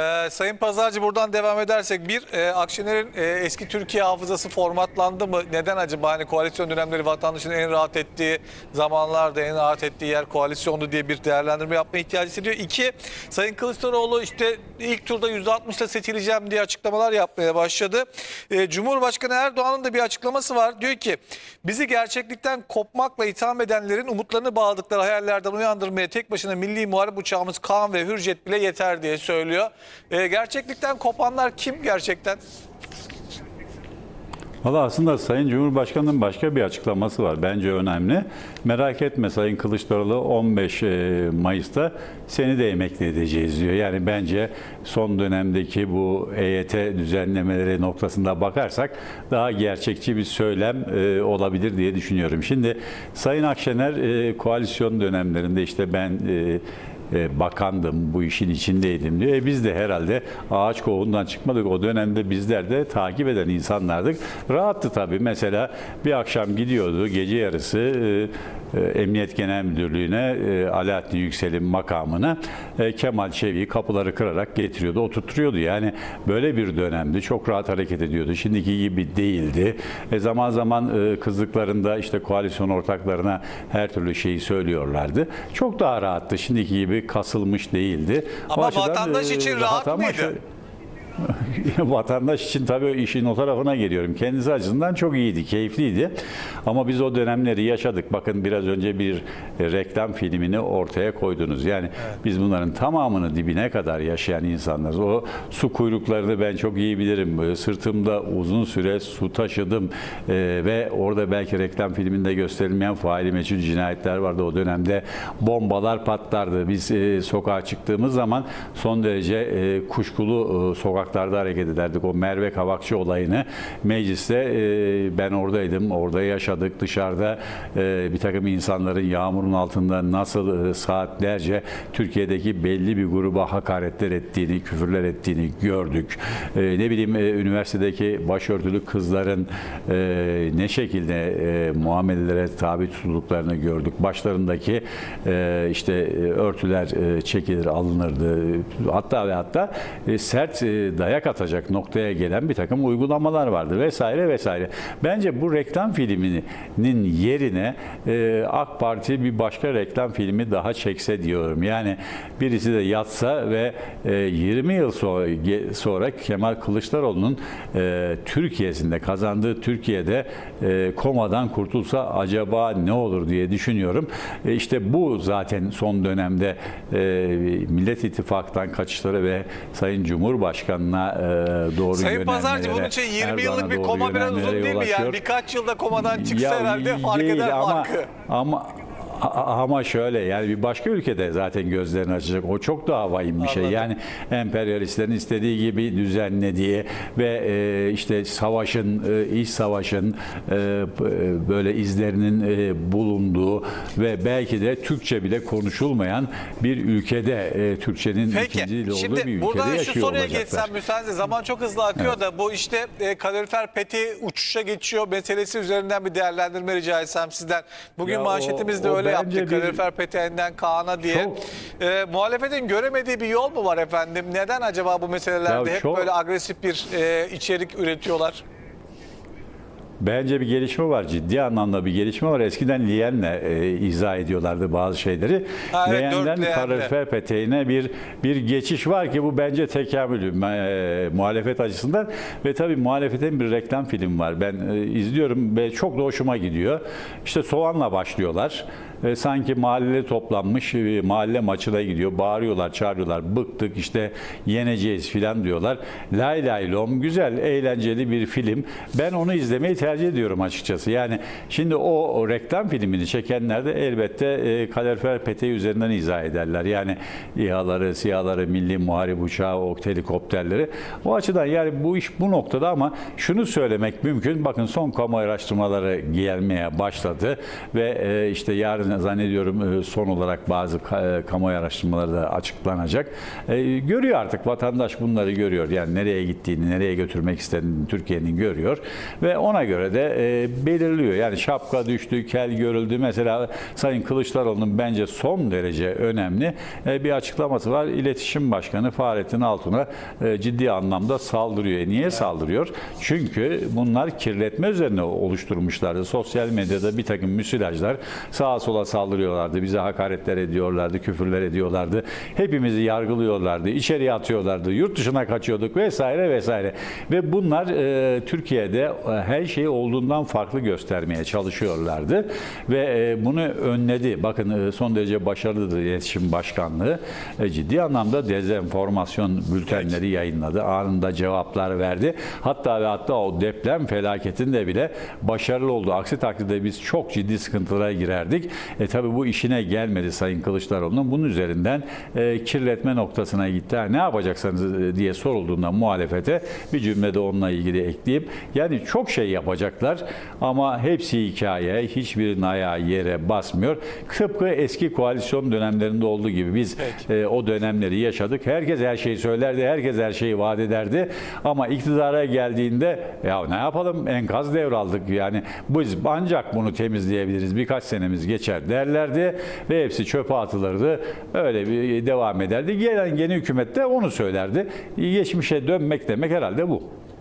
Ee, Sayın Pazarcı buradan devam edersek bir e, Akşener'in e, eski Türkiye hafızası formatlandı mı? Neden acaba hani koalisyon dönemleri vatandaşın en rahat ettiği zamanlarda en rahat ettiği yer koalisyondu diye bir değerlendirme yapma ihtiyacı hissediyor. İki Sayın Kılıçdaroğlu işte ilk turda %60 ile seçileceğim diye açıklamalar yapmaya başladı. E, Cumhurbaşkanı Erdoğan'ın da bir açıklaması var. Diyor ki bizi gerçeklikten kopmakla itham edenlerin umutlarını bağladıkları hayallerden uyandırmaya tek başına milli muharip uçağımız Kaan ve Hürjet bile yeter diye söylüyor. E, gerçeklikten kopanlar kim gerçekten? Valla aslında Sayın Cumhurbaşkanı'nın başka bir açıklaması var. Bence önemli. Merak etme Sayın Kılıçdaroğlu 15 e, Mayıs'ta seni de emekli edeceğiz diyor. Yani bence son dönemdeki bu EYT düzenlemeleri noktasında bakarsak daha gerçekçi bir söylem e, olabilir diye düşünüyorum. Şimdi Sayın Akşener e, koalisyon dönemlerinde işte ben e, bakandım, bu işin içindeydim diyor. E biz de herhalde ağaç kovuğundan çıkmadık. O dönemde bizler de takip eden insanlardık. Rahattı tabii. Mesela bir akşam gidiyordu gece yarısı e, Emniyet Genel Müdürlüğü'ne e, Alaaddin Yüksel'in makamına e, Kemal Çevik'i kapıları kırarak getiriyordu, oturtturuyordu. Yani böyle bir dönemdi. Çok rahat hareket ediyordu. Şimdiki gibi değildi. E, zaman zaman e, kızdıklarında işte koalisyon ortaklarına her türlü şeyi söylüyorlardı. Çok daha rahattı. Şimdiki gibi kasılmış değildi. Ama vatandaş e, için rahat rahat ama mıydı? şöyle- Vatandaş için tabii işin o tarafına geliyorum. Kendisi açısından çok iyiydi, keyifliydi. Ama biz o dönemleri yaşadık. Bakın biraz önce bir e, reklam filmini ortaya koydunuz. Yani biz bunların tamamını dibine kadar yaşayan insanlarız. O su kuyruklarını ben çok iyi bilirim. Böyle sırtımda uzun süre su taşıdım E, ve orada belki reklam filminde gösterilmeyen faili meçhul cinayetler vardı. O dönemde bombalar patlardı. Biz e, sokağa çıktığımız zaman son derece e, kuşkulu e, sokaklarda hareket ederdik. O Merve Kavakçı olayını mecliste e, ben oradaydım. Orada yaşadık. Dışarıda e, bir takım insanların yağmurun altında nasıl e, saatlerce Türkiye'deki belli bir gruba hakaretler ettiğini, küfürler ettiğini gördük. E, ne bileyim e, üniversitedeki başörtülü kızların e, ne şekilde e, muamelelere tabi tutulduklarını gördük. Başlarındaki e, işte e, örtüler e, çekilir, alınırdı. Hatta ve hatta e, sert e, dayak atacak noktaya gelen bir takım uygulamalar vardı vesaire vesaire. Bence bu reklam filminin yerine e, AK Parti bir başka reklam filmi daha çekse diyorum. Yani birisi de yatsa ve e, 20 yıl sonra, sonra Kemal Kılıçdaroğlu'nun e, Türkiye'sinde kazandığı Türkiye'de e, komadan kurtulsa acaba ne olur diye düşünüyorum. E, işte bu zaten son dönemde e, Millet İttifakı'ndan kaçışları ve Sayın Cumhurbaşkanı'na e, doğru Sayın Pazarcı bunun için 20 Erdoğan'a yıllık bir koma biraz uzun değil mi? Yani birkaç yılda komadan çıksa Ya herhalde fark eder ama, farkı. Ama ama şöyle yani bir başka ülkede zaten gözlerini açacak. O çok daha vahim bir şey. Anladım. Yani emperyalistlerin istediği gibi düzenlediği ve e, işte savaşın, e, iç savaşın e, b- böyle izlerinin e, bulunduğu ve belki de Türkçe bile konuşulmayan bir ülkede e, Türkçenin ikinci dil Peki olduğu şimdi bir ülkede buradan şu yaşıyor soruya olacaklar. geçsem müsaadenizle zaman çok hızlı akıyor da bu işte e, kalorifer peti uçuşa geçiyor meselesi üzerinden bir değerlendirme rica etsem sizden. Bugün Ya o- manşetimizde o öyle bence yaptık bir- kalorifer petinden Kaan'a diye. Çok- E, muhalefetin göremediği bir yol mu var efendim? Neden acaba bu meselelerde Ya hep çok- böyle agresif bir e, içerik üretiyorlar? Bence bir gelişme var. Ciddi anlamda bir gelişme var. Eskiden Leyen'le e, izah ediyorlardı bazı şeyleri. Ha, evet, Leyen'le. kalorifer peteğine bir bir geçiş var ki bu bence tekamül e, muhalefet açısından ve tabii muhalefetin bir reklam film var. Ben e, izliyorum ve çok da hoşuma gidiyor. İşte soğanla başlıyorlar. E, sanki mahalle toplanmış e, mahalle maçına gidiyor. Bağırıyorlar, çağırıyorlar. Bıktık işte yeneceğiz filan diyorlar. Lay lay lom güzel, eğlenceli bir film. Ben onu izlemeyi tercih ediyorum açıkçası. Yani şimdi o, reklam filmini çekenler de elbette e, kalorifer peteği üzerinden izah ederler. Yani İHA'ları, SİHA'ları, milli muharip uçağı, o helikopterleri. O açıdan yani bu iş bu noktada ama şunu söylemek mümkün. Bakın son kamu araştırmaları gelmeye başladı ve e, işte yarın zan- zannediyorum e, son olarak bazı e, kamuoyu araştırmaları da açıklanacak. E, Görüyor artık vatandaş bunları görüyor. Yani nereye gittiğini, nereye götürmek istediğini Türkiye'nin görüyor ve ona göre de e, belirliyor. Yani şapka düştü, kel görüldü. Mesela Sayın Kılıçdaroğlu'nun bence son derece önemli e, bir açıklaması var. İletişim Başkanı Fahrettin Altun'a e, ciddi anlamda saldırıyor. E, Niye saldırıyor? Çünkü bunlar kirletme üzerine oluşturmuşlardı. Sosyal medyada bir takım müsilajlar sağa sola saldırıyorlardı. Bize hakaretler ediyorlardı, küfürler ediyorlardı. Hepimizi yargılıyorlardı, içeriye atıyorlardı, yurt dışına kaçıyorduk vesaire vesaire. Ve bunlar e, Türkiye'de e, her şeyi olduğundan farklı göstermeye çalışıyorlardı. Ve e, bunu önledi. Bakın e, son derece başarılıdır iletişim başkanlığı. E, ciddi anlamda dezenformasyon bültenleri yayınladı. Anında cevaplar verdi. Hatta ve hatta o deprem felaketinde bile başarılı oldu. Aksi takdirde biz çok ciddi sıkıntılara girerdik. E tabi bu işine gelmedi Sayın Kılıçdaroğlu'nun. Bunun üzerinden e, kirletme noktasına gitti. Ha, ne yapacaksınız e, diye sorulduğunda muhalefete bir cümlede onunla ilgili ekleyip yani çok şey yapacaklar ama hepsi hikaye. Hiçbirinin ayağı yere basmıyor. Tıpkı eski koalisyon dönemlerinde olduğu gibi biz e, o dönemleri yaşadık. Herkes her şeyi söylerdi, herkes her şeyi vaat ederdi. Ama iktidara geldiğinde ya ne yapalım enkaz devraldık. Yani biz ancak bunu temizleyebiliriz. Birkaç senemiz geçer derlerdi ve hepsi çöpe atılırdı. Öyle bir devam ederdi. Gelen yeni hükümet de onu söylerdi. Geçmişe dönmek demek herhalde bu.